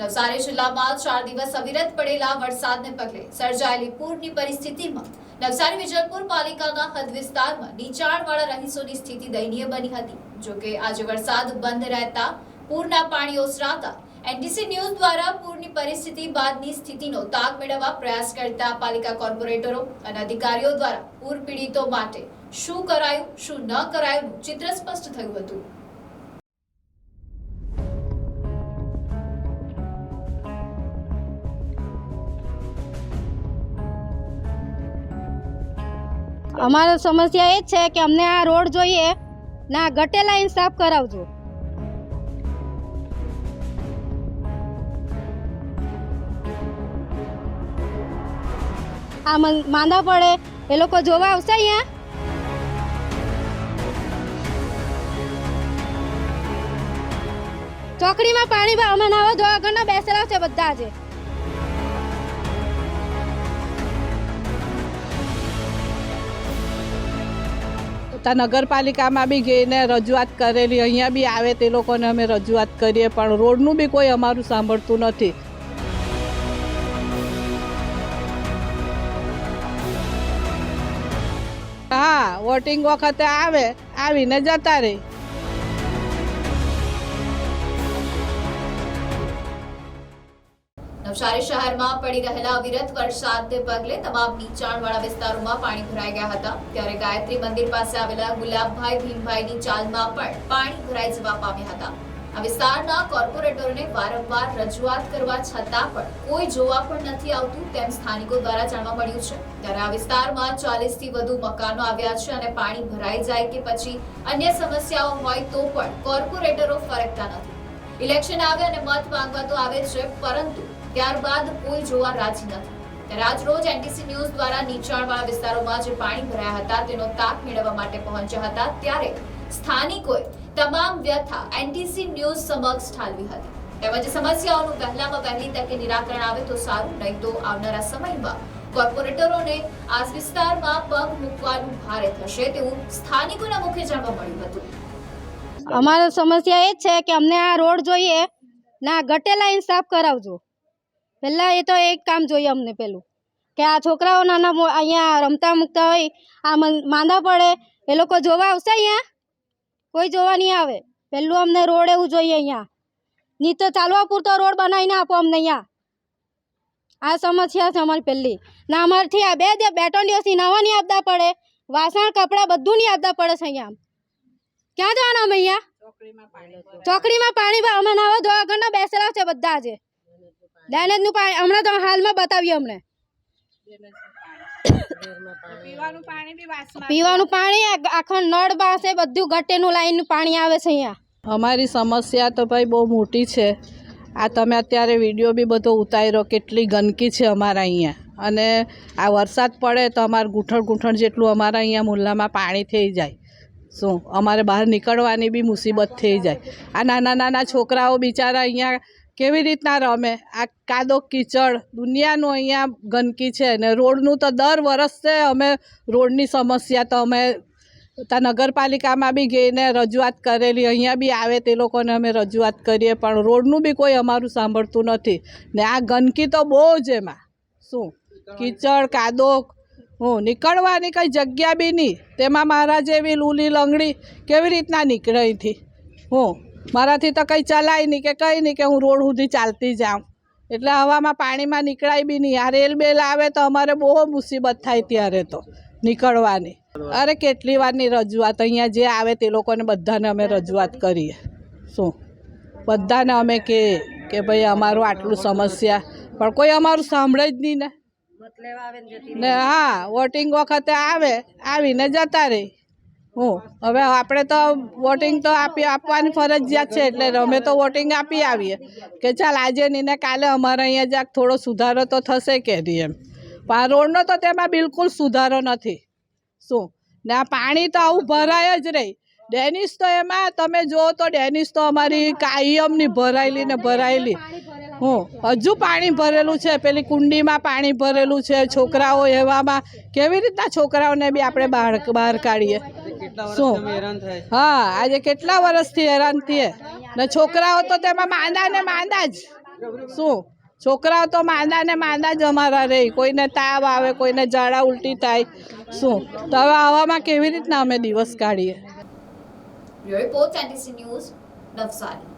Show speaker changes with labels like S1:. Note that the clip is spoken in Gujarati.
S1: નવસારી જિલ્લામાં ચાર દિવસ અવિરત પડેલા વરસાદને પગલે સર્જાયેલી પૂરની પરિસ્થિતિમાં નવસારી વિજલપુર પાલિકાના હદ વિસ્તારમાં નીચાણવાળા રહીશોની સ્થિતિ દયનીય બની હતી. જોકે આજે વરસાદ બંધ રહેતા, પૂરના પાણી ઓસરાતા એનટીસી ન્યૂઝ દ્વારા પૂરની પરિસ્થિતિ બાદની સ્થિતિનો તાગ મેળવવા પ્રયાસ કરતા પાલિકા કોર્પોરેટરો અને અધિકારીઓ દ્વારા પૂર પીડિતો માટે શું કરાયું, શું ન કરાયું ચિત્ર સ્પષ્ટ થયું હતું.
S2: અમારો સમસ્યા એ જ છે કે અમને આ રોડ જોઈએ, ના ગટે લાઈન સાફ કરાવજો. આ માંદા પડે, એ લોકો જોવા આવશે અહીંયા? ચોકડીમાં પાણી ભા- અમે નાવા ધોવા ઘરના બેસેલા છે બધા આજે
S3: ત્યાં નગરપાલિકામાં બી ગઈને રજૂઆત કરેલી. અહીંયા બી આવે તે લોકોને અમે રજૂઆત કરીએ, પણ રોડનું બી કોઈ અમારું સાંભળતું નથી. હા, વોટિંગ વખતે આવે, આવીને જતા રહે.
S1: નવસારી શહેરમાં પડી રહેલા અવિરત વરસાદને પગલે તમામ નીચાણવાળા વિસ્તારોમાં પાણી ભરાઈ ગયા હતા. ત્યારે ગાયત્રી મંદિર પાસે આવેલા ગુલાબભાઈ ભીમભાઈની ચાલમાં પણ પાણી ભરાઈ જવા પામ્યા હતા. આ વિસ્તારના કોર્પોરેટરોને વારંવાર રજૂઆત કરવા છતાં પણ કોઈ જોવા પણ નથી આવતું તેમ સ્થાનિકો દ્વારા જાણવા મળ્યું છે. ત્યારે આ વિસ્તારમાં ચાલીસથી વધુ મકાનો આવ્યા છે અને પાણી ભરાઈ જાય કે પછી અન્ય સમસ્યાઓ હોય તો પણ કોર્પોરેટરો ફરકતા નથી. ઇલેક્શન આવે અને મત માંગવા તો આવે છે, પરંતુ ત્યારબાદ કોઈ જોવા રાજી નથી. રાજરોજ એનટીસી ન્યૂઝ દ્વારા નીચાણવાળા વિસ્તારોમાં જે પાણી ભરાયા હતા, તેનો તાક મેળવવા માટે પહોંચ્યા હતા, ત્યારે સ્થાનિકોએ તમામ વ્યથા એનટીસી ન્યૂઝ સમક્ષ ઠાલવી હતી. તેમજ સમસ્યાઓનું વહેલામાં વહેલી તકે નિરાકરણ આવે તો સારું, નહીં તો આવનારા સમયમાં કોર્પોરેટરોને આ વિસ્તારમાં પગ મૂકવાનું ભારે થશે તેવું સ્થાનિકોના મુખે જાણવા મળ્યું હતું.
S2: અમારો સમસ્યા એ છે કે અમને આ રોડ જોઈએ, ના ગટેલા સાફ કરાવજો. પહેલાં એ તો એક કામ જોઈએ અમને પેલું કે આ છોકરાઓ નાના અહીંયા રમતા મૂકતા હોય આ માંદા પડે એ લોકો જોવા આવશે અહીંયા? કોઈ જોવા નહીં આવે. પહેલું અમને રોડ એવું જોઈએ અહીંયા. નહીં તો ચાલવા પૂરતો રોડ બનાવીને આપો અમને અહીંયા. આ સમસ્યા છે અમારી પહેલી. ના અમારથી આ બે જે બે ત્રણ દિવસથી નવા નહીં આપતા પડે. વાસણ કપડાં બધું નહીં આપતા પડે છે અહીંયા. ક્યાં જવાના અમે અહીંયા? ચોકડીમાં પાણી ભા- અમે નાવા ધોવા ઘરના બેસેલા છે બધા આજે. ડેનેજનું પાણી હમણાં તો હાલમાં બતાવીએ અમને. પીવાનું પાણી આખો આખા નળ પાસે બધું ગટેનું લાઈનનું પાણી આવે છે અહીંયા.
S3: અમારી સમસ્યા તો ભાઈ બહુ મોટી છે. આ તમે અત્યારે વીડિયો બી બધો ઉતાર્યો કેટલી ગંદકી છે અમારા અહીંયા. અને આ વરસાદ પડે તો અમારે ગૂંઠણ ગૂંઠણ જેટલું અમારા અહીંયા મુલ્લામાં પાણી થઈ જાય. શું અમારે બહાર નીકળવાની બી મુસીબત થઈ જાય. આ નાના નાના છોકરાઓ બિચારા અહીંયા કેવી રીતના રમે? આ કાદો કીચડ દુનિયાનું અહીંયા ગંદકી છે ને રોડનું તો દર વર્ષે અમે રોડની સમસ્યા તો અમે ત્યાં નગરપાલિકામાં બી ગઈને રજૂઆત કરેલી, અહીંયા બી આવે તે લોકોને અમે રજૂઆત કરીએ, પણ રોડનું બી કોઈ અમારું સાંભળતું નથી. ને આ ગંદકી તો બહુ જ એમાં. શું? કીચડ, કાદો, હું નીકળવાની કંઈ જગ્યા બી નહીં. તેમાં મારા જેવી લૂલી લંગડી કેવી રીતના નીકળે અહીંથી? હું મારાથી તો કંઈ ચલાય નહીં કે કંઈ નહીં કે હું રોડ સુધી ચાલતી જાઉં. એટલે હવામાં પાણીમાં નીકળાય બી નહીં. આ રેલ બેલ આવે તો અમારે બહુ મુસીબત થાય ત્યારે તો નીકળવાની. અરે કેટલી વારની રજૂઆત. અહીંયા જે આવે તે લોકોને બધાને અમે રજૂઆત કરીએ. શું? બધાને અમે કે કે ભાઈ અમારું આટલું સમસ્યા. પણ કોઈ અમારું સાંભળે જ નહીં ને. ને હા વોટિંગ વખતે આવે આવીને જતા રહે. હું, હવે આપણે તો વોટિંગ તો આપી, આપવાની ફરજિયાત છે એટલે અમે તો વોટિંગ આપી આવીએ કે ચાલ આજે નહીં ને કાલે અમારે અહીંયા જાક થોડો સુધારો તો થશે કે એમ. પણ રોડનો તો તેમાં બિલકુલ સુધારો નથી. શું? ને આ પાણી તો આવું ભરાય જ રહી ડેનિસ તો એમાં, તમે જુઓ તો ડેનિસ તો અમારી કાયમની ભરાયેલી ને ભરાયેલી. હું, હજુ પાણી ભરેલું છે, પેલી કુંડીમાં પાણી ભરેલું છે, છોકરાઓ એવામાં, કેવી રીતના છોકરાઓને બી આપણે બહાર બહાર કાઢીએ? શું? હા આજે કેટલા વર્ષથી હેરાન થઈએ? ને છોકરાઓ તો તેમાં માંદા ને માંદા જ. શું? છોકરાઓ તો માંદા ને માંદા જ અમારા રહે કોઈને તાવ આવે કોઈને ઝાડા ઉલટી થાય. શું? તો હવે આવામાં કેવી રીતના અમે દિવસ કાઢીએ?
S1: Report news Navsari